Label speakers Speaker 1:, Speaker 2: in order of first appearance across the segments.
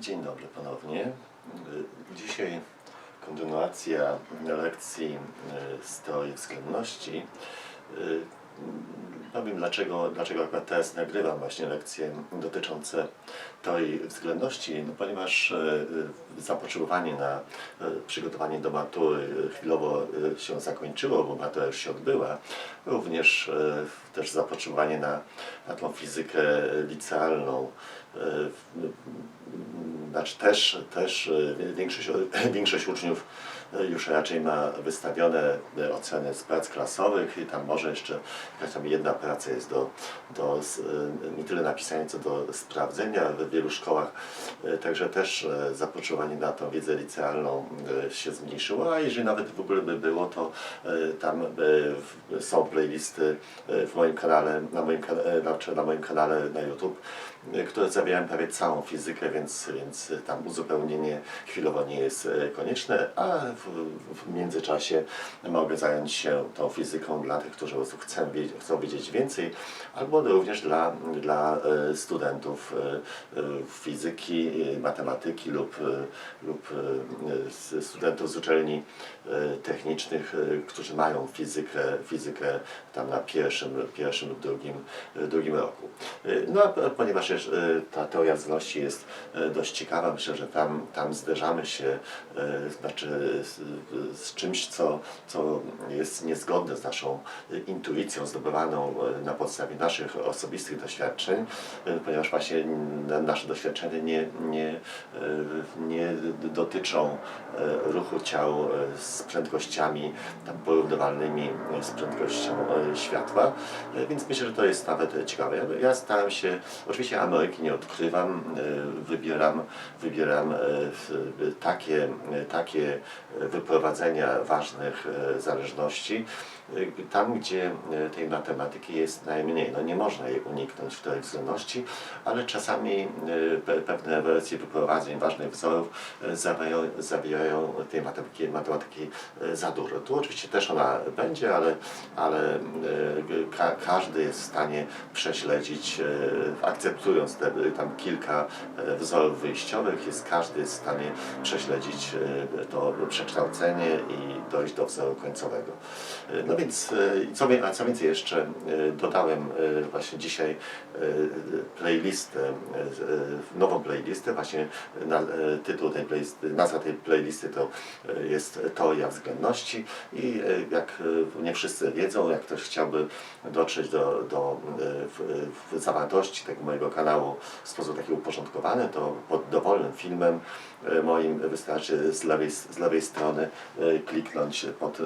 Speaker 1: Dzień dobry ponownie. Dzisiaj kontynuacja lekcji y, z teorii względności. Y, Powiem dlaczego, dlaczego akurat teraz nagrywam właśnie lekcje dotyczące teorii względności, no ponieważ y, zapotrzebowanie na przygotowanie do matury chwilowo się zakończyło, bo matura już się odbyła. Również też zapotrzebowanie na, na tą fizykę licealną. Y, znaczy też, też e, większość, większość uczniów e, już raczej ma wystawione e, oceny z prac klasowych i tam może jeszcze jakaś tam jedna praca jest do, do e, nie tyle napisania, co do sprawdzenia w wielu szkołach. E, Także też zapotrzebowanie na tą wiedzę licealną się zmniejszyło, a jeżeli nawet w ogóle by było, to tam są playlisty w moim kanale, na moim, znaczy na moim kanale na YouTube, które zawierają prawie całą fizykę, więc, więc tam uzupełnienie chwilowo nie jest konieczne, a w, w międzyczasie mogę zająć się tą fizyką dla tych, którzy chcą wiedzieć, chcą wiedzieć więcej, albo również dla, dla e, studentów e, e, fizyki, matematyki lub, lub studentów z uczelni technicznych, którzy mają fizykę, fizykę tam na pierwszym, pierwszym lub drugim, drugim roku. No ponieważ ta teoria wzrości jest dość ciekawa, myślę, że tam, tam zderzamy się znaczy z, czymś, co, co jest niezgodne z naszą intuicją zdobywaną e, na podstawie naszych osobistych doświadczeń, e, ponieważ właśnie nasze doświadczenia nie, nie, e, nie dotyczą ruchu ciał z prędkościami tam porównywalnymi z prędkością światła, więc myślę, że to jest nawet ciekawe. Ja, ja starałem się, oczywiście Ameryki nie odkrywam, wybieram, wybieram takie, takie wyprowadzenia ważnych e, zależności, tam gdzie e, tej matematyki jest najmniej. No nie można jej uniknąć w teorii względności, ale czasami pe- pewne wersje wyprowadzeń ważnych wzorów zawierają, zawierają tej matematyki, matematyki za dużo. Tu oczywiście też ona będzie, ale, ale ka, każdy jest w stanie prześledzić, akceptując te, tam kilka wzorów wyjściowych, jest każdy jest w stanie prześledzić to przekształcenie i dojść do wzoru końcowego. No więc, e, co, a co więcej jeszcze, e, dodałem e, właśnie dzisiaj playlistę, nową playlistę, właśnie na, tytuł tej playlisty, nazwa tej playlisty to jest Teoria Względności i jak nie wszyscy wiedzą, jak ktoś chciałby dotrzeć do, do w, w zawartości tego mojego kanału w sposób taki uporządkowany, to pod dowolnym filmem moim wystarczy z lewej, z lewej strony kliknąć pod,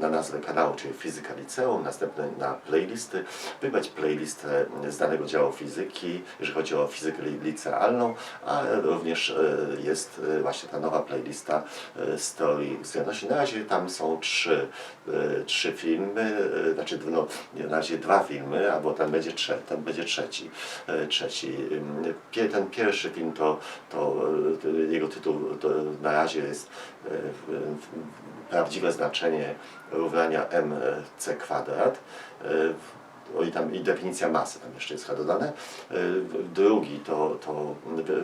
Speaker 1: na nazwę kanału, czyli Fizyka Liceum, następnie na playlisty, wybrać playlistę z danego działu fizyki, jeżeli chodzi o fizykę li- licealną, a również e, jest e, właśnie ta nowa playlista e, z teorii względności. Na razie tam są trzy, trzy filmy, znaczy no, na razie dwa filmy, albo tam będzie, trze, tam będzie trzeci. trzeci. Ten pierwszy film to, to jego tytuł to na razie jest w- w- prawdziwe znaczenie równania mc kwadrat. Tam i definicja masy tam jeszcze jest dodane. E, Drugi to, to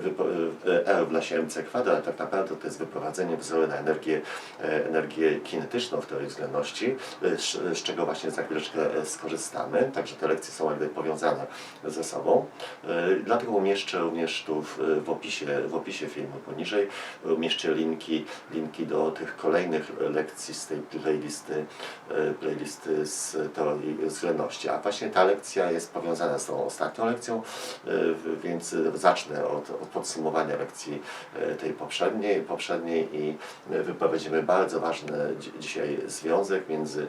Speaker 1: wypo- e, R w nasie mc kwadrat, tak naprawdę to jest wyprowadzenie wzoru na energię, e, energię kinetyczną w teorii względności, z, z czego właśnie za chwileczkę skorzystamy. Także te lekcje są jakby powiązane ze sobą. Dlatego umieszczę również tu w, w, opisie, w opisie filmu poniżej umieszczę linki, linki do tych kolejnych lekcji z tej playlisty, playlisty z teorii względności. A właśnie ta lekcja jest powiązana z tą ostatnią lekcją, w- więc zacznę od, od podsumowania lekcji e, tej poprzedniej, poprzedniej i wypowiedzimy bardzo ważny dzi- dzisiaj związek między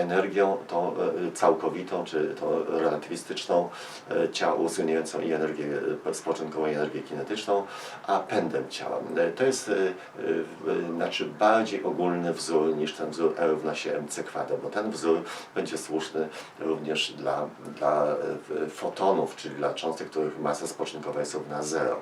Speaker 1: energią tą e, całkowitą, czy tą relatywistyczną, e, ciała uwzględniającą i energię e, spoczynkową, i energię kinetyczną, a pędem ciała. To jest znaczy bardziej ogólny wzór niż ten wzór E równa się mc kwadrat, bo ten wzór będzie słuszny również dla, dla fotonów, czyli dla cząstek, których masa spoczynkowa jest równa 0.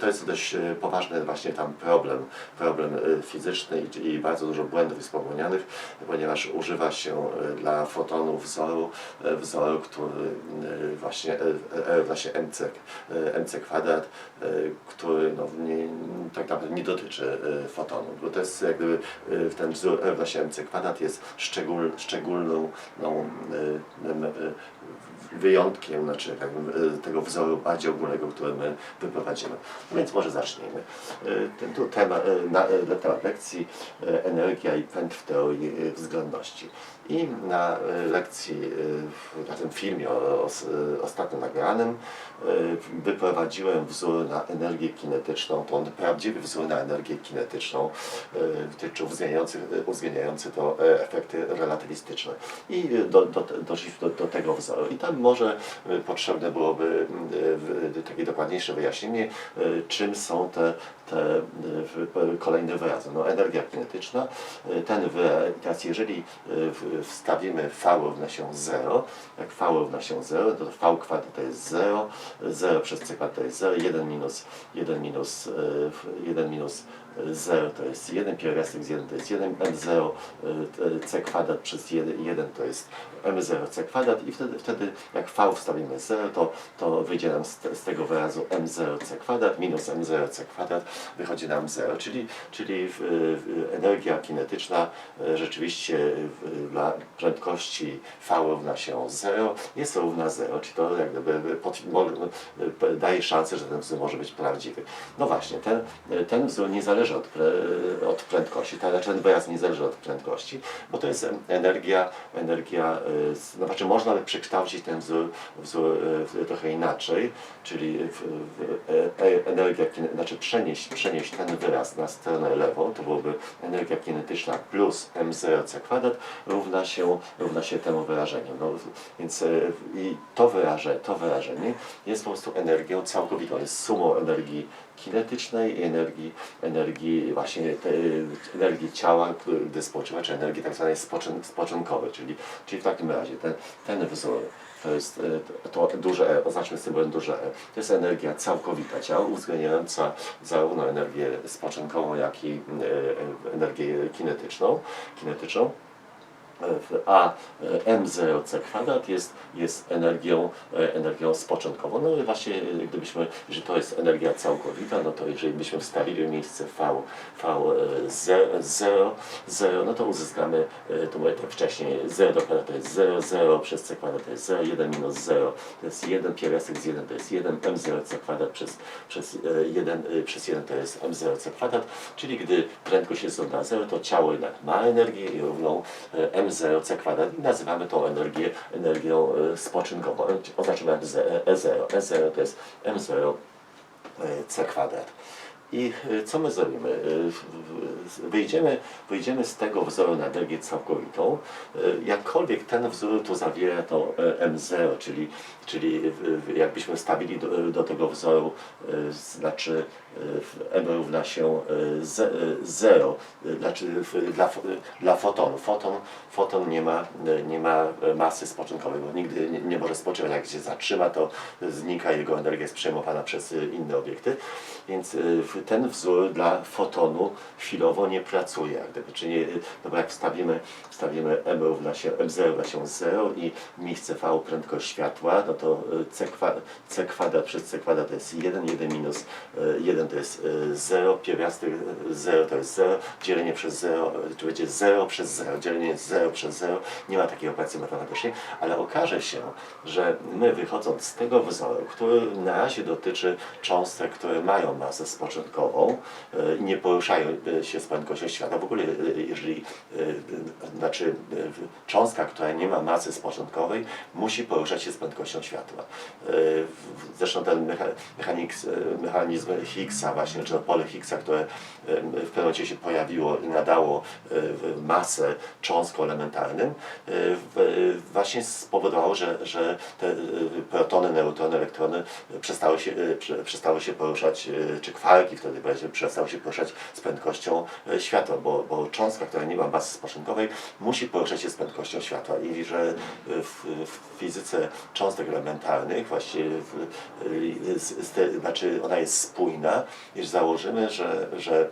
Speaker 1: To jest dość e, poważny właśnie tam problem, problem e, fizyczny i, bardzo dużo błędów jest popełnianych, ponieważ używa się e, dla fotonu wzoru, e, wzoru, który e, właśnie, e, e, właśnie MC, e, MC kwadrat, e, który no, nie, tak naprawdę nie dotyczy e, fotonu, bo to jest jak gdyby e, ten wzór e, właśnie MC kwadrat jest szczegól, szczególną no, e, e, wyjątkiem znaczy, jakby, e, tego wzoru bardziej ogólnego, który my wyprowadzimy. No więc może zacznijmy. E, Ten tu temat, e, na, e, temat lekcji energia i pęd w teorii względności. I na e, lekcji, w- na tym filmie ostatnio nagranym e, wyprowadziłem wzór na energię kinetyczną, to prawdziwy wzór na energię kinetyczną, uwzględniający, to e, efekty relatywistyczne. I do, do, do, do tego wzoru. I tam może potrzebne byłoby takie dokładniejsze wyjaśnienie, czym są te, te kolejne wyrazy. No, energia kinetyczna, e, ten wyraz, teraz jeżeli w- wstawimy V równa się 0, jak V równa się 0, to V kwadrat to jest 0, 0 przez C kwadrat to jest 0, 1 minus, 1 minus, e, 1 minus 0 to jest 1, pierwiastek z 1 to jest 1, m0 e, c kwadrat przez 1, 1 to jest m0 c kwadrat i wtedy, wtedy jak v wstawimy 0, to, to wyjdzie nam z, z tego wyrazu m0 c kwadrat minus m0 c kwadrat, wychodzi nam 0, czyli, czyli w, w, energia kinetyczna e, rzeczywiście w, dla prędkości v równa się 0 jest równa 0, czyli to jak gdyby pod, daje szansę, że ten wzór może być prawdziwy. No właśnie, ten, ten wzór nie zależy od, pre, od prędkości, ten, ten wyraz nie zależy od prędkości, bo to jest energia, energia, y, no znaczy można by przekształcić ten wzór, wzór y, trochę inaczej, czyli w, w, e, e, energia, znaczy przenieść, przenieść ten wyraz na stronę lewą, to byłoby energia kinetyczna plus m0c kwadrat równa się, równa się temu wyrażeniu. No, więc e, i to, wyraże, to wyrażenie jest po prostu energią całkowitą, jest sumą energii kinetycznej energii, energii właśnie energii ciała, gdy spoczywa, czy energii tak zwanej spoczyn, spoczynkowej, czyli, czyli w takim razie ten, ten wzór to jest e, to duże E, oznaczmy symbolem duże E. To jest energia całkowita ciała, uwzględniająca zarówno energię spoczynkową, jak i e, e, energię kinetyczną. kinetyczną a e, m0c kwadrat jest, jest energią, e, energią spoczynkową. No i właśnie e, gdybyśmy, że to jest energia całkowita, no to jeżeli byśmy wstawili miejsce v, v e, 0, 0, no to uzyskamy, to mówię tak wcześniej, 0 do kwadratu to jest 0, 0 przez c kwadrat to jest 0, 1 minus 0 to jest 1, pierwiastek z 1 to jest 1, m0c kwadrat przez, przez, 1, przez 1 to jest m0c kwadrat, czyli gdy prędkość jest równa 0, to ciało jednak ma energię i równą e, m0 c kwadrat i nazywamy tą energię energią e, spoczynkową. Oznaczamy jak Z- E0. E0 to jest m0 e, c kwadrat. I e, co my zrobimy? E, Wyjdziemy, wyjdziemy z tego wzoru na energię całkowitą. E, Jakkolwiek ten wzór tu zawiera to e, M0, czyli, czyli jakbyśmy stawili do, do tego wzoru, e, znaczy e, M równa się 0, znaczy w- dla, fo- dla fotonu. Foton, foton nie, ma, e, nie ma masy spoczynkowej, bo nigdy nie, nie może spoczywać. Jak się zatrzyma, to znika jego energia, jest przejmowana przez e, inne obiekty. Więc e, ten wzór dla fotonu chwilowo nie pracuje. Jak gdyby, czy nie, no bo jak wstawimy, wstawimy m równa się, m0 równa się 0 i miejsce v prędkość światła, no to e, c, kwa, c kwadrat przez c kwadrat to jest 1, 1 minus e, 1 to jest 0, pierwiastek 0 to jest 0, dzielenie przez 0, e, czy będzie 0 przez 0, dzielenie jest 0 przez 0, nie ma takiej operacji matematycznej, ale okaże się, że my wychodząc z tego wzoru, który na razie dotyczy cząstek, które mają masę spoczynkową i nie poruszają się z prędkością światła, w ogóle jeżeli, znaczy cząstka, która nie ma masy spoczynkowej, musi poruszać się z prędkością światła. Zresztą ten mecha, mechanik, e, mechanizm Higgs Higgsa właśnie, czy to pole Higgsa, które w pewnym momencie się pojawiło i nadało e, masę cząstkom elementarnym, e, w- właśnie spowodowało, że, że te e, protony, neutrony, elektrony przestały się, e, prze- przestały się poruszać, e, czy kwarki wtedy przestały się poruszać z prędkością e, światła, bo, bo cząstka, która nie ma masy spoczynkowej, musi poruszać się z prędkością światła. I że w, w fizyce cząstek elementarnych właśnie w, z, z te, znaczy ona jest spójna, iż założymy, że, że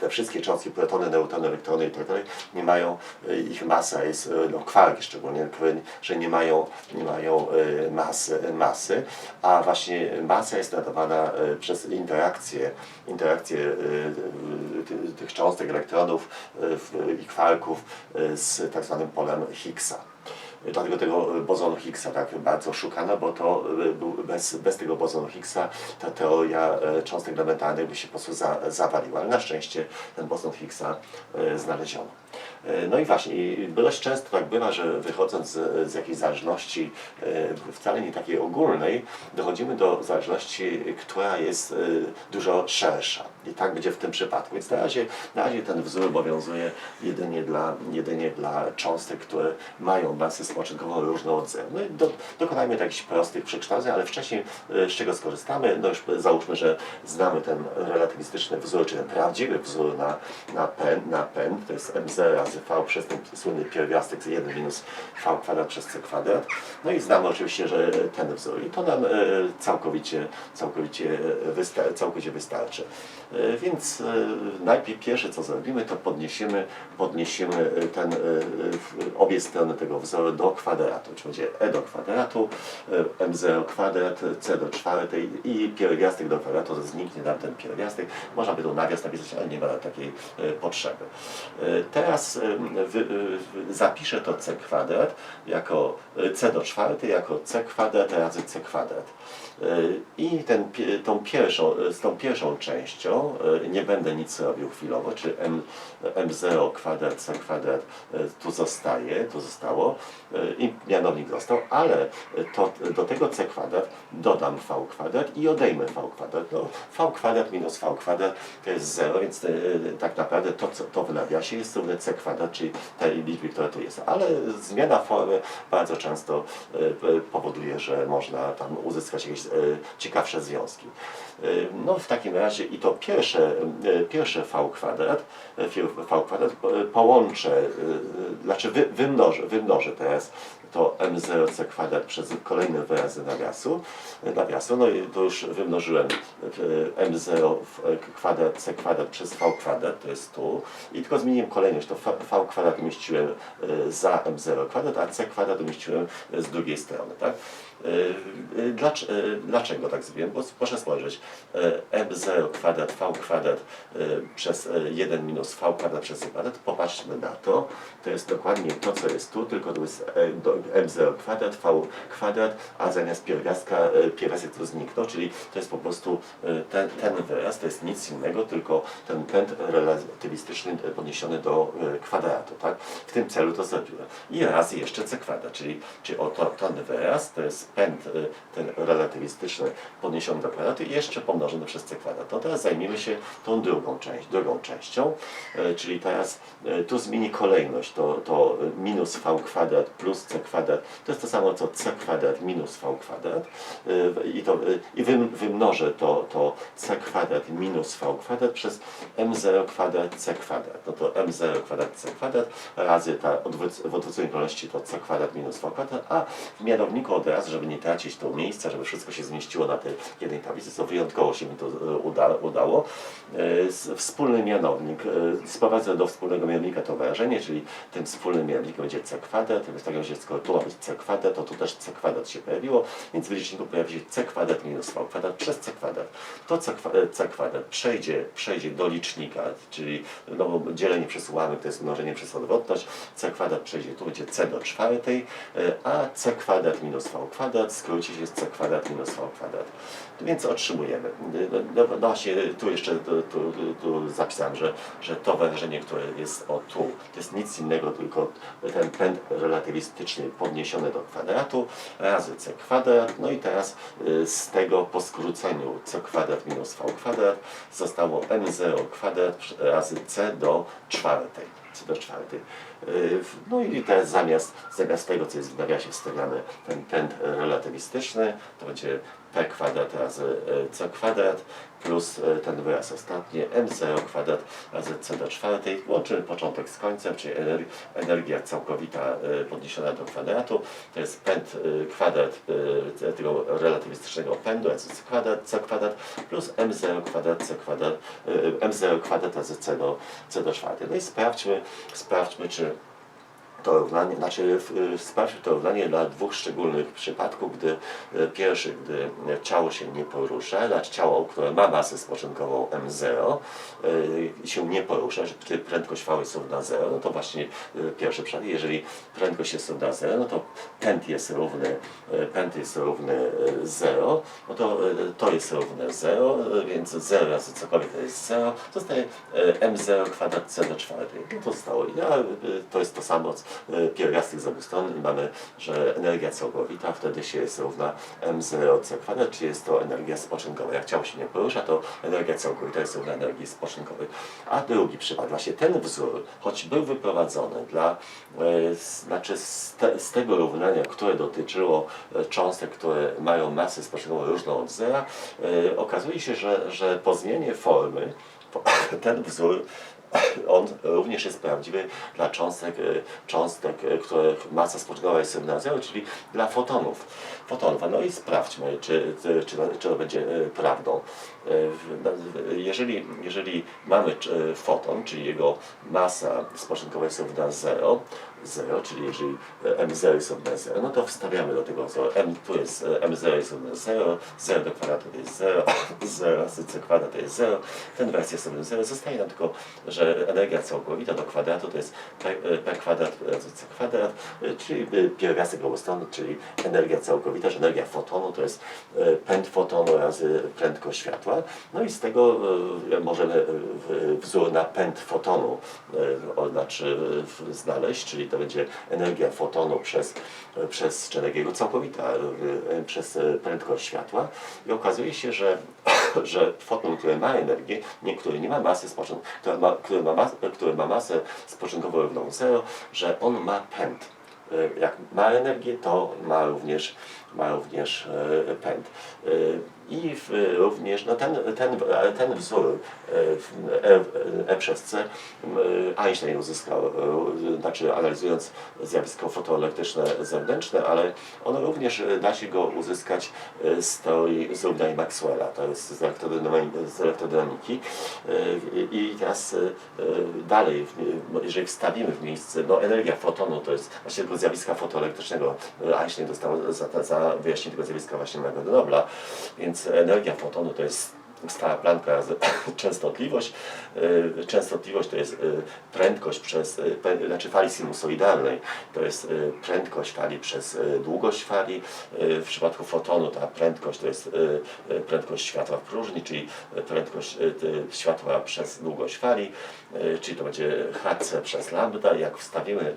Speaker 1: te wszystkie cząstki, protony, neutrony, elektrony i tak dalej, nie mają, y, ich masa jest, y, no kwarki szczególnie, że nie mają, nie mają y, masy, masy, a właśnie masa jest nadawana przez interakcję, interakcję ty- tych cząstek, elektronów i kwarków z tak zwanym polem Higgsa. Dlatego tego bozonu Higgsa tak bardzo szukano, bo to był, bez, bez tego bozonu Higgsa ta teoria e, cząstek elementarnych by się po prostu za, zawaliła. Ale na szczęście ten bozon Higgsa e, znaleziono. E, No i właśnie, dość często tak bywa, że wychodząc z, z jakiejś zależności e, wcale nie takiej ogólnej, dochodzimy do zależności, która jest e, dużo szersza. I tak będzie w tym przypadku. Więc na razie, na razie ten wzór obowiązuje jedynie dla, jedynie dla cząstek, które mają masę spoczynkową różną od. No i do, dokonajmy jakichś prostych przekształceń, ale wcześniej z czego skorzystamy? No już załóżmy, że znamy ten relatywistyczny wzór, czy ten prawdziwy wzór na, na pen, na pen, to jest mz razy v przez ten słynny pierwiastek z 1 minus v kwadrat przez c kwadrat. No i znamy oczywiście, że ten wzór i to nam e, całkowicie, całkowicie, całkowicie wystarczy. E, Więc e, najpierw pierwsze co zrobimy, to podniesiemy, podniesiemy ten, obie strony tego wzoru do kwadratu, czyli będzie e do kwadratu, e, m0 kwadrat, c do czwartej i pierwiastek do kwadratu, zniknie nam ten pierwiastek. Można by tu nawias napisać, ale nie ma takiej potrzeby. E, Teraz e, zapiszę to c kwadrat jako e, c do czwartej jako c kwadrat razy c kwadrat. E, I ten, tą pierwszą, z tą pierwszą częścią nie będę nic robił chwilowo, czy m, m0 kwadrat c kwadrat tu zostaje, tu zostało i mianownik został, ale to, do tego c kwadrat dodam v kwadrat i odejmę v kwadrat. No, v kwadrat minus v kwadrat to jest 0, więc tak naprawdę to, co to w nawiasie jest równe c kwadrat, czyli tej liczby, która tu jest. Ale zmiana formy bardzo często e, p- powoduje, że można tam uzyskać jakieś e, ciekawsze związki. E, No w takim razie i to pierwsze, e, pierwsze v kwadrat, e, v kwadrat e, połączę, e, e, znaczy wy, wymnożę, wymnożę teraz to m0c kwadrat przez kolejne wyrazy nawiasu, e, nawiasu. No i to już wymnożyłem e, m0 w- e, kwadrat c kwadrat przez v kwadrat, to jest tu i tylko zmieniłem kolejność, to v, kwadrat umieściłem za m0 kwadrat, a c kwadrat umieściłem z drugiej strony, tak? E, e, e, dlaczego tak zrobiłem? Bo proszę spojrzeć, e, m0 kwadrat v kwadrat przez e, 1 minus v kwadrat przez c kwadrat, popatrzmy na to, to jest dokładnie to, co jest tu, tylko tu jest e, do- m0 kwadrat, v kwadrat, a zamiast pierwiastka, pierwiastek tu zniknął, czyli to jest po prostu ten, ten wyraz, to jest nic innego, tylko ten pęd relatywistyczny podniesiony do kwadratu, tak? W tym celu to zrobiłem. I razy jeszcze c kwadrat, czyli, czyli oto ten wyraz, to jest pęd e, ten relatywistyczny podniesiony do kwadratu i jeszcze pomnożony przez c kwadrat. No teraz zajmiemy się tą drugą część, drugą częścią, e, czyli teraz e, tu zmieni kolejność, to, to minus v kwadrat plus c kwadrat, to jest to samo co c kwadrat minus v kwadrat i, to, i wym, wymnożę to, to c kwadrat minus v kwadrat przez m0 kwadrat c kwadrat. No to m0 kwadrat c kwadrat razy ta odwróc, w odwróconej kolejności to c kwadrat minus v kwadrat, a w mianowniku od razu, żeby nie tracić to miejsca, żeby wszystko się zmieściło na tej jednej tablicy, co wyjątkowo się mi to e, uda, udało. E, Wspólny mianownik, e, sprowadzę do wspólnego mianownika to wyrażenie, czyli tym wspólnym mianownikiem będzie c kwadrat, więc tak razie skoro tu ma być c kwadrat, to tu też c kwadrat się pojawiło, więc w liczniku pojawi się c kwadrat minus v kwadrat przez c kwadrat. To c, c kwadrat przejdzie, przejdzie do licznika, czyli no, dzielenie przez ułamek to jest mnożenie przez odwrotność, c kwadrat przejdzie, tu będzie c do czwartej, a c kwadrat minus v kwadrat kwadrat skróci się z c kwadrat minus v kwadrat. Więc otrzymujemy. No, no, no właśnie tu jeszcze tu, tu, tu zapisałem, że, że to wężenie, które jest o tu, to jest nic innego, tylko ten pęd relatywistyczny podniesiony do kwadratu razy c kwadrat. No i teraz y, z tego po skróceniu c kwadrat minus v kwadrat zostało m0 kwadrat razy c do czwartej. C do czwartej. Y, No i teraz zamiast, zamiast tego, co jest w nawiasie wstawiamy ten pęd relatywistyczny, to będzie p kwadrat razy y, c kwadrat plus y, ten wyraz ostatni m0 kwadrat razy c do czwartej. Łączymy początek z końcem, czyli ener- energia całkowita y, podniesiona do kwadratu. To jest pęd y, kwadrat tego relatywistycznego pędu razy c kwadrat, c kwadrat plus m0 kwadrat c kwadrat, y, m0 kwadrat razy c do, c do czwartej. No i sprawdźmy, sprawdźmy czy to równanie, znaczy sprawdźmy to równanie dla dwóch szczególnych przypadków, gdy e, pierwszy, gdy ciało się nie porusza, znaczy ciało, które ma masę spoczynkową m0 e, się nie porusza, gdy prędkość v jest równa 0, no to właśnie e, pierwszy przypadek, jeżeli prędkość jest równa 0, no to pęd jest równy, pęd jest równy 0, no to to jest równe 0, e, więc 0 razy cokolwiek to jest 0, zostaje e, m0 kwadrat c do czwartej. No to zostało. Ja, to jest to samo, co pierwiastek z obu stron i mamy, że energia całkowita wtedy się jest równa m0c kwadrat, czyli jest to energia spoczynkowa. Jak ciało się nie porusza, to energia całkowita jest równa energii spoczynkowej. A drugi przypadek, właśnie ten wzór, choć był wyprowadzony dla, e, znaczy z, te, z tego równania, które dotyczyło e, cząstek, które mają masę spoczynkową różną od zera, e, okazuje się, że, że po zmianie formy ten wzór on również jest prawdziwy dla cząstek, e, cząstek, e, których masa spoczynkowa jest równa zero, czyli dla fotonów. fotonów. No i sprawdźmy, czy, czy, czy, to- będzie e, prawdą. Jeżeli, jeżeli mamy foton, czyli jego masa spoczynkowa jest równa 0, 0, czyli jeżeli e, m0 jest równe 0, no to wstawiamy do tego wzoru. M, tu jest e, m0 jest równe 0, 0 do kwadratu to jest 0, 0 razy c kwadrat to jest 0, ten wers jest równy 0. Zostaje nam tylko, że energia całkowita do kwadratu to jest p, e, p kwadrat razy c kwadrat, czyli pierwiastek obustronny, czyli energia całkowita, że energia fotonu to jest pęd fotonu razy prędkość światła. No i z tego możemy wzór na pęd fotonu znaczy znaleźć, czyli to będzie energia fotonu przez, przez energia jego całkowita e, przez e, prędkość światła i okazuje się, że, że foton, który ma energię, nie, który nie ma masy który ma, który ma, mas, który ma masę spoczynkową równą 0, że on ma pęd. E, Jak ma energię, to ma również, ma również pęd. I w, również no ten, ten, ten wzór e, e, e przez C Einstein uzyskał, e, znaczy analizując zjawisko fotoelektryczne zewnętrzne, ale on również e, da się go uzyskać z teorii z równania Maxwella, to jest z elektrodynamiki. Z elektrodynamiki. I teraz dalej, jeżeli wstawimy w miejsce, no energia fotonu to jest właśnie tego zjawiska fotoelektrycznego, Einstein dostał za, za wyjaśnienie tego zjawiska właśnie Nagrodę Nobla, więc energia fotonu to jest stała planka razy częstotliwość. E, Częstotliwość to jest e, prędkość przez, pę- znaczy fali sinusoidalnej, to jest prędkość fali przez długość fali. W przypadku fotonu ta prędkość to jest prędkość światła w próżni, czyli prędkość światła przez długość fali, czyli to będzie hc przez lambda. Jak wstawimy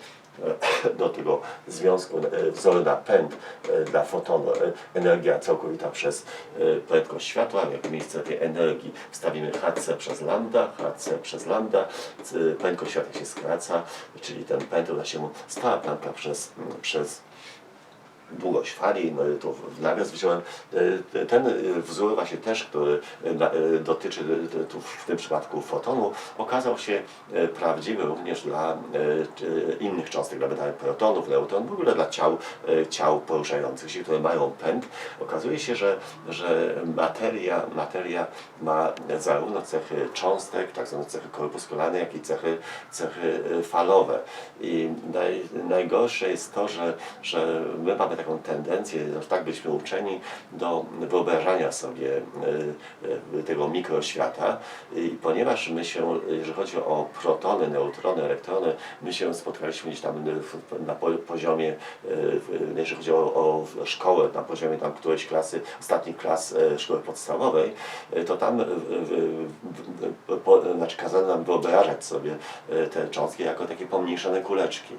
Speaker 1: do tego związku e, wzory na pęd e, dla fotonu, e, energia całkowita przez e, prędkość światła, jak miejsce tej energii wstawimy? Hc przez lambda, hc przez lambda, prędkość światła się skraca, czyli ten pęd uda się mu stała planka przez, przez długość fali, no tu w nawias wziąłem e, ten e, wzór właśnie też, który e, e, dotyczy e, tu w tym przypadku fotonu, okazał się e, prawdziwy również dla e, czy- innych cząstek, dla metali protonów, neutronów, w ogóle dla ciał, e, ciał poruszających się, które mają pęd. Okazuje się, że, że materia, materia ma zarówno cechy cząstek, tak zwane cechy korpuskularne, jak i cechy, cechy e, falowe. I naj, najgorsze jest to, że, że my mamy takie taką tendencję, tak byliśmy uczeni do wyobrażania sobie y, y, tego mikroświata i ponieważ my się, jeżeli chodzi o protony, neutrony, elektrony, my się spotkaliśmy gdzieś tam na po- poziomie, w- jeżeli chodzi o, o szkołę, na poziomie tam którejś klasy, ostatnich klas szkoły podstawowej, to tam znaczy kazano nam wyobrażać sobie te cząstki jako takie pomniejszone kuleczki.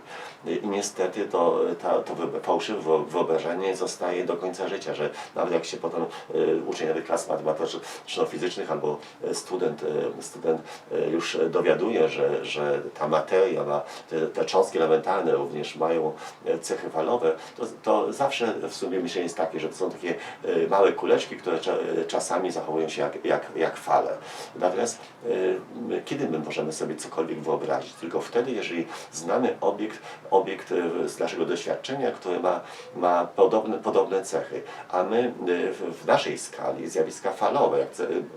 Speaker 1: I niestety to, ta, to fałszywe wyobrażenie zostaje do końca życia, że nawet jak się potem y, uczniowie klas matematyczno-fizycznych albo y, student, y, student już dowiaduje, że, że ta materia ma, te, te cząstki elementarne również mają cechy falowe, to, to zawsze w sumie myślenie jest takie, że to są takie małe kuleczki, które cza, czasami zachowują się jak, jak, jak fale. Natomiast kiedy my możemy sobie cokolwiek wyobrazić? Tylko wtedy, jeżeli znamy obiekt, obiekt z naszego doświadczenia, który ma, ma podobne, podobne cechy, a my y, w, naszej skali zjawiska falowe, jak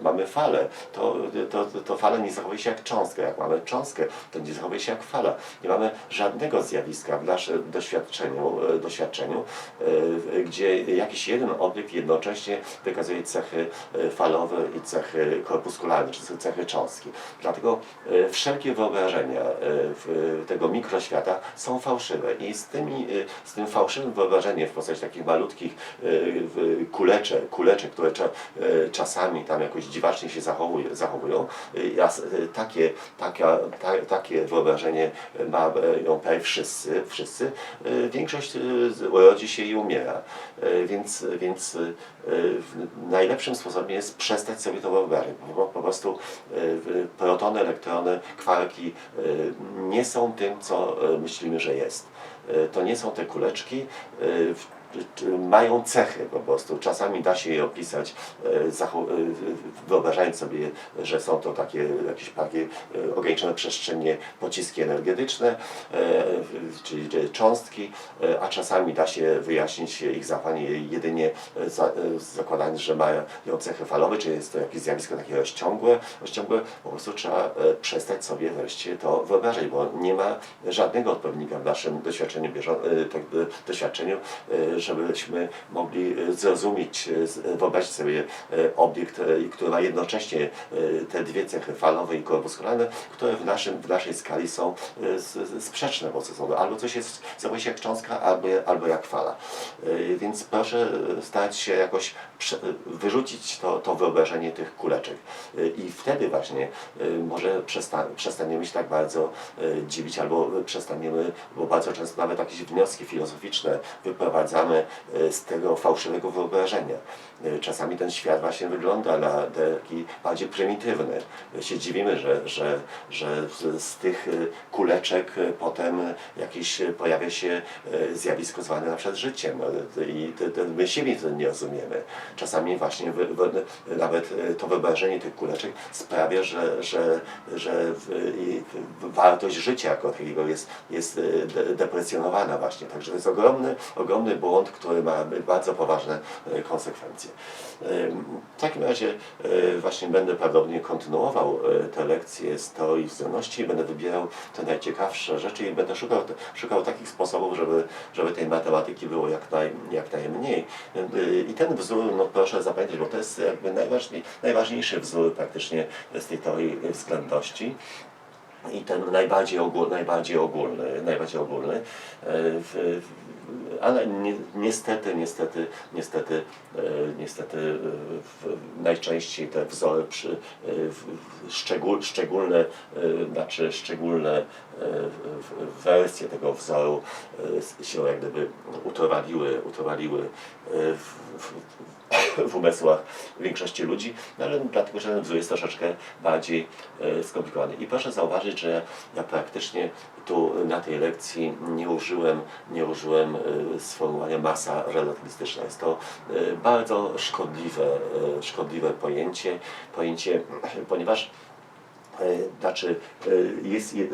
Speaker 1: mamy falę, to, to, to fala nie zachowuje się jak cząstka. Jak mamy cząstkę, to nie zachowuje się jak fala. Nie mamy żadnego zjawiska w naszym doświadczeniu, e, doświadczeniu e, gdzie jakiś jeden obiekt jednocześnie wykazuje cechy falowe i cechy korpuskularne, czy cechy cząstki. Dlatego wszelkie wyobrażenia tego mikroświata są fałszywe i z, tymi, z tym fałszywym wyobrażeniem w postaci takich malutkich e, kuleczek, kuleczek które e, czasami tam jakoś dziwacznie się zachowują, e, ja takie, ta, takie wyobrażenie mają prawie wszyscy, wszyscy. Większość urodzi się i umiera. Więc, więc najlepszym sposobem jest przestać sobie to wyobrażać. Po, po prostu protony, elektrony, kwarki nie są tym, co myślimy, że jest. E, To nie są te kuleczki. Mają cechy po prostu. Czasami da się je opisać, e, e, wyobrażając sobie, że są to takie jakieś takie e, ograniczone przestrzenie pociski energetyczne, czyli cząstki, a czasami da się wyjaśnić ich zachowanie jedynie za, zakładając, że mają cechy falowe, czy jest to jakieś zjawisko takie rozciągłe, rozciągłe, po prostu trzeba przestać sobie wreszcie to wyobrażać, bo nie ma żadnego odpowiednika w naszym doświadczeniu, tak, doświadczeniu, e, żebyśmy mogli e, zrozumieć, e, z- wyobrazić sobie e, obiekt, e, który ma jednocześnie e, te dwie cechy falowe i korpuskularne, które w, naszym, w naszej skali są e, sprzeczne wobec sobą. Albo coś jest zachowuje się jak cząstka, albo, albo jak fala. E, Więc proszę e, starać się jakoś wyrzucić to, to wyobrażenie tych kuleczek. E, I wtedy właśnie e, może przesta przestaniemy się tak bardzo e, dziwić, albo przestaniemy, bo bardzo często nawet jakieś wnioski filozoficzne wyprowadzamy e, z tego fałszywego wyobrażenia. E, Czasami ten świat właśnie wygląda na taki bardziej prymitywny. Się dziwimy, że, że, że z, tych e, kuleczek e, potem jakieś pojawia się zjawisko zwane na przykład życiem. No, I my siebie nie rozumiemy. Czasami właśnie wy, wy, nawet to wyobrażenie tych kuleczek sprawia, że, że, że wartość życia jako takiego jest, jest de, deprecjonowana właśnie. Także to jest ogromny, ogromny błąd, który ma bardzo poważne konsekwencje. Em, W takim razie e, właśnie będę prawdopodobnie kontynuował e, te lekcje z teorii wzajemności i będę wybierał te najciekawsze rzeczy i będę szukał, szukał takich sposobów, żeby, żeby tej matematyki było jak, naj, jak najmniej. I ten wzór, no proszę zapamiętać, bo to jest jakby najważniej, najważniejszy wzór praktycznie z tej teorii względności. I ten najbardziej, ogól, najbardziej ogólny, najbardziej ogólny. E, w, ale ni, niestety, niestety, niestety, e, niestety w, najczęściej te wzory przy, e, w, szczegól, szczególne, znaczy szczególne wersje tego wzoru e, się jak gdyby utrwaliły, utrwaliły e, w, w, w umysłach większości ludzi, no ale dlatego, że ten wzór jest troszeczkę bardziej e, skomplikowany. I proszę zauważyć, że ja praktycznie tu na tej lekcji nie użyłem, nie użyłem sformułowania masa relatywistyczna. Jest to bardzo szkodliwe, szkodliwe pojęcie, pojęcie, ponieważ Znaczy, e, jest je-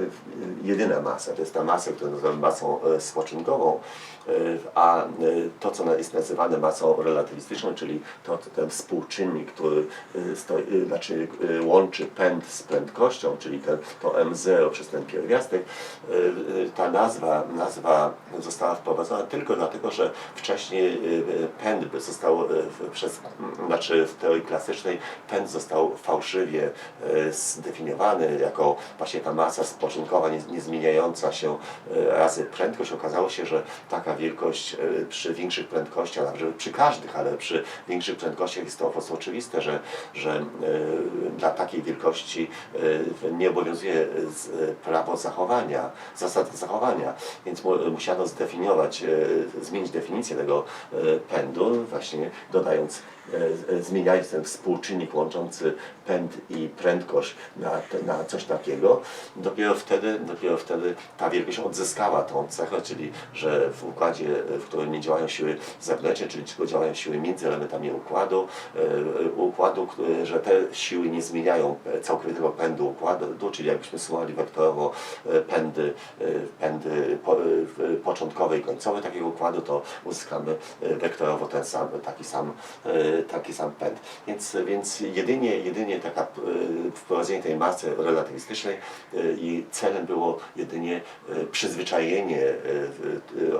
Speaker 1: jedyna masa, to jest ta masa, którą nazywamy masą e, spoczynkową, e, a e, to, co jest nazywane masą relatywistyczną, czyli to, ten współczynnik, który e, stoi, e, znaczy e, łączy pęd z prędkością, czyli ten, to M0 przez ten pierwiastek, e, e, ta nazwa, nazwa została wprowadzona tylko dlatego, że wcześniej e, pęd został e, przez, znaczy w teorii klasycznej pęd został fałszywie e, jako właśnie ta masa spoczynkowa, nie, nie się e, razy prędkość. Okazało się, że taka wielkość e, przy większych prędkościach, nawet przy każdych, ale przy większych prędkościach jest to po prostu oczywiste, że, że e, dla takiej wielkości nie obowiązuje prawo zachowania, zasady zachowania, więc mu- musiano zdefiniować, zmienić definicję tego pędu, właśnie dodając zmieniając ten współczynnik łączący pęd i prędkość na, na coś takiego, dopiero wtedy, dopiero wtedy ta wielkość odzyskała tą cechę, czyli że w układzie, e, w którym nie działają siły zewnętrzne, czyli tylko działają siły między elementami układu, e, układu, że te siły nie zmieniają e, całkowitego pędu układu, czyli jakbyśmy sumowali wektorowo e, pędy, e, pędy e, początkowe i końcowe takiego układu, to uzyskamy e, wektorowo ten sam, taki sam, e, taki sam pęd. Więc, więc jedynie, jedynie taka e, wprowadzenie tej masy relatywistycznej e, i celem było jedynie e, przyzwyczajenie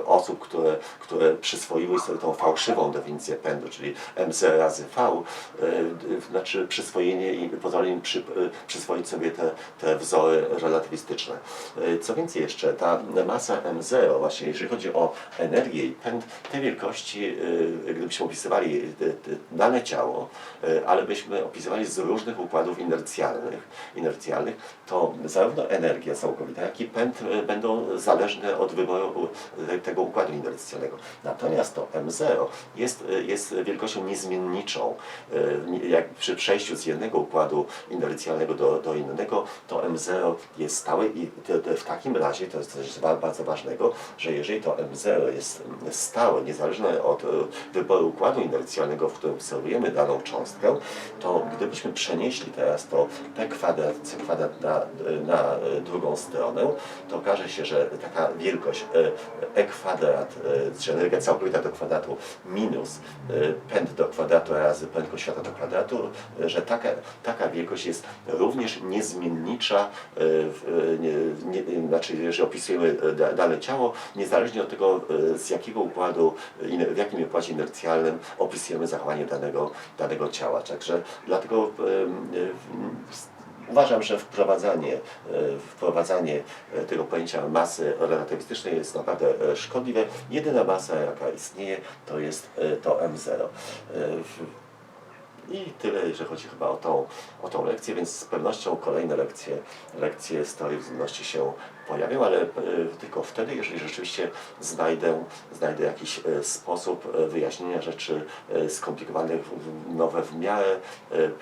Speaker 1: osób, które, które przyswoiły sobie tą fałszywą definicję pędu, czyli mc razy v, znaczy przyswojenie i pozwolenie im przy, przyswoić sobie te, te wzory relatywistyczne. Co więcej jeszcze, ta masa M0, właśnie jeżeli chodzi o energię i pęd, te wielkości, gdybyśmy opisywali e, e, ale byśmy opisywali z różnych układów inercjalnych, inercjalnych to zarówno energia całkowita, jak i pęd e, będą zależne od wyboru e, tego układu inercjalnego. Natomiast to M0 jest, jest wielkością niezmienniczą. Nie- Jak przy przejściu z jednego układu inercjalnego do, do innego, to M0 jest stałe i w takim razie, to jest coś ba- bardzo ważnego, że jeżeli to M0 jest stałe, niezależne od wyboru układu inercjalnego, w którym obserwujemy daną cząstkę, to gdybyśmy przenieśli teraz to P kwadrat, C kwadrat na, na e, drugą stronę, to okaże się, że taka wielkość e, E kwadrat, e, czyli energia całkowita do kwadratu minus pęd do kwadratu razy prędkość światła do kwadratu, że taka, taka wielkość jest również niezmiennicza, w, nie, nie, znaczy jeżeli opisujemy da- dane ciało, niezależnie od tego z jakiego układu, w jakim układzie inercjalnym opisujemy zachowanie danego, danego ciała. Także dlatego Uważam, że wprowadzanie, e, wprowadzanie e, tego pojęcia masy relatywistycznej jest naprawdę e, szkodliwe. Jedyna masa, jaka istnieje, to jest to M0. I tyle, jeżeli chodzi chyba o tą, o tą lekcję, więc z pewnością kolejne lekcje, lekcje z teorii względności się pojawią, ale e, tylko wtedy, jeżeli rzeczywiście znajdę, znajdę jakiś e, sposób e, wyjaśnienia rzeczy skomplikowanych, nowe w miarę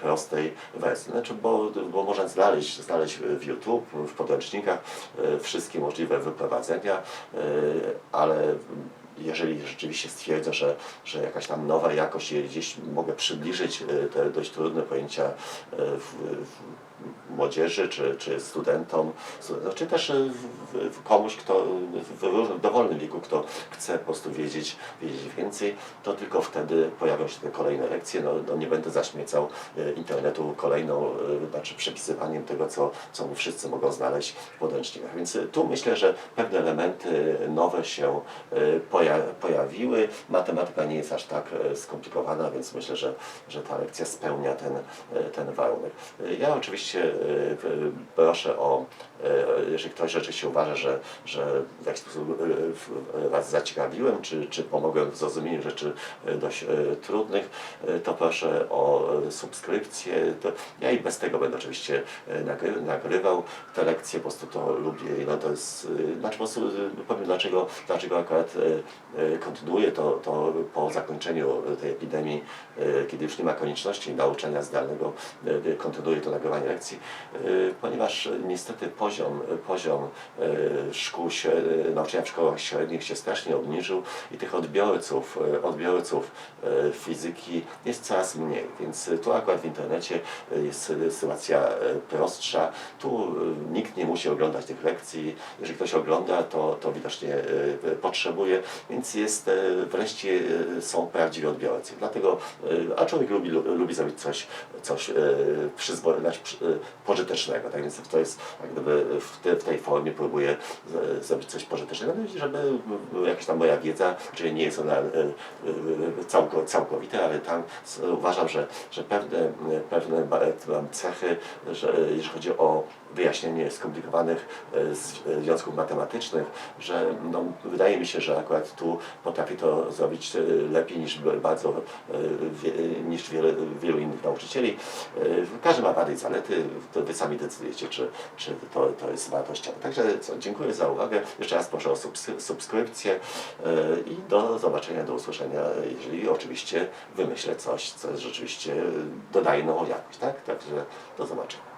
Speaker 1: prostej wersji. Znaczy, bo, bo można znaleźć, znaleźć w YouTube, w podręcznikach wszystkie możliwe wyprowadzenia, ale jeżeli rzeczywiście stwierdzę, że, że jakaś tam nowa jakość, gdzieś mogę przybliżyć e, te dość trudne pojęcia e, w, w młodzieży, czy, czy studentom, studentom, czy też e, komuś, kto w dowolnym wieku, kto chce po prostu wiedzieć, wiedzieć więcej, to tylko wtedy pojawią się te kolejne lekcje. No, no nie będę zaśmiecał e, internetu kolejną, e, znaczy przepisywaniem tego, co, co wszyscy mogą znaleźć w podręcznikach. Więc tu myślę, że pewne elementy nowe się poja pojawiły. Matematyka nie jest aż tak skomplikowana, więc myślę, że, że ta lekcja spełnia ten, ten warunek. Ja oczywiście e, w- proszę o, e, jeżeli ktoś rzeczywiście uważa, że, że w jakiś sposób e, w- Was zaciekawiłem, czy, czy pomogłem w zrozumieniu rzeczy e, dość e, trudnych, e, to proszę o e, subskrypcję. Ja i bez tego będę oczywiście e, nagry, nagrywał te lekcje, po prostu to lubię. No to jest, e, znaczy po prostu e, powiem dlaczego, dlaczego akurat e, kontynuuje to, to po zakończeniu tej epidemii, e, kiedy już nie ma konieczności nauczania zdalnego, e, kontynuuje to nagrywanie lekcji, e, ponieważ e, niestety poziom, poziom e, szkół, nauczania w szkołach średnich się strasznie obniżył i tych odbiorców, odbiorców fizyki jest coraz mniej, więc tu akurat w internecie jest sytuacja prostsza, tu nikt nie musi oglądać tych lekcji, jeżeli ktoś ogląda, to, to widocznie potrzebuje, więc jest wreszcie są prawdziwi odbiorcy. Dlatego, a człowiek lubi, lu- lubi zrobić coś, coś przyzwo- znaczy, pożytecznego, tak więc to jest jak gdyby w, te, w tej formie próbuję z- zrobić coś pożytecznego, żeby e, jakaś tam moja wiedza, czyli nie jest ona e, e, całko, całkowita, ale tam uważam, że, że pewne, pewne mam cechy, że jeżeli chodzi o wyjaśnienie skomplikowanych e, e, związków matematycznych, że no, wydaje mi się, że akurat tu potrafię to zrobić e, lepiej niż bardzo niż wiele, wielu innych nauczycieli. Każdy ma wady i zalety, to wy sami decydujecie, czy, czy to, to jest wartościowe. Także co, dziękuję za uwagę. Jeszcze raz proszę o subs- subskrypcję i do zobaczenia, do usłyszenia, jeżeli oczywiście wymyślę coś, co rzeczywiście dodaje nową jakość. Tak? Także do zobaczenia.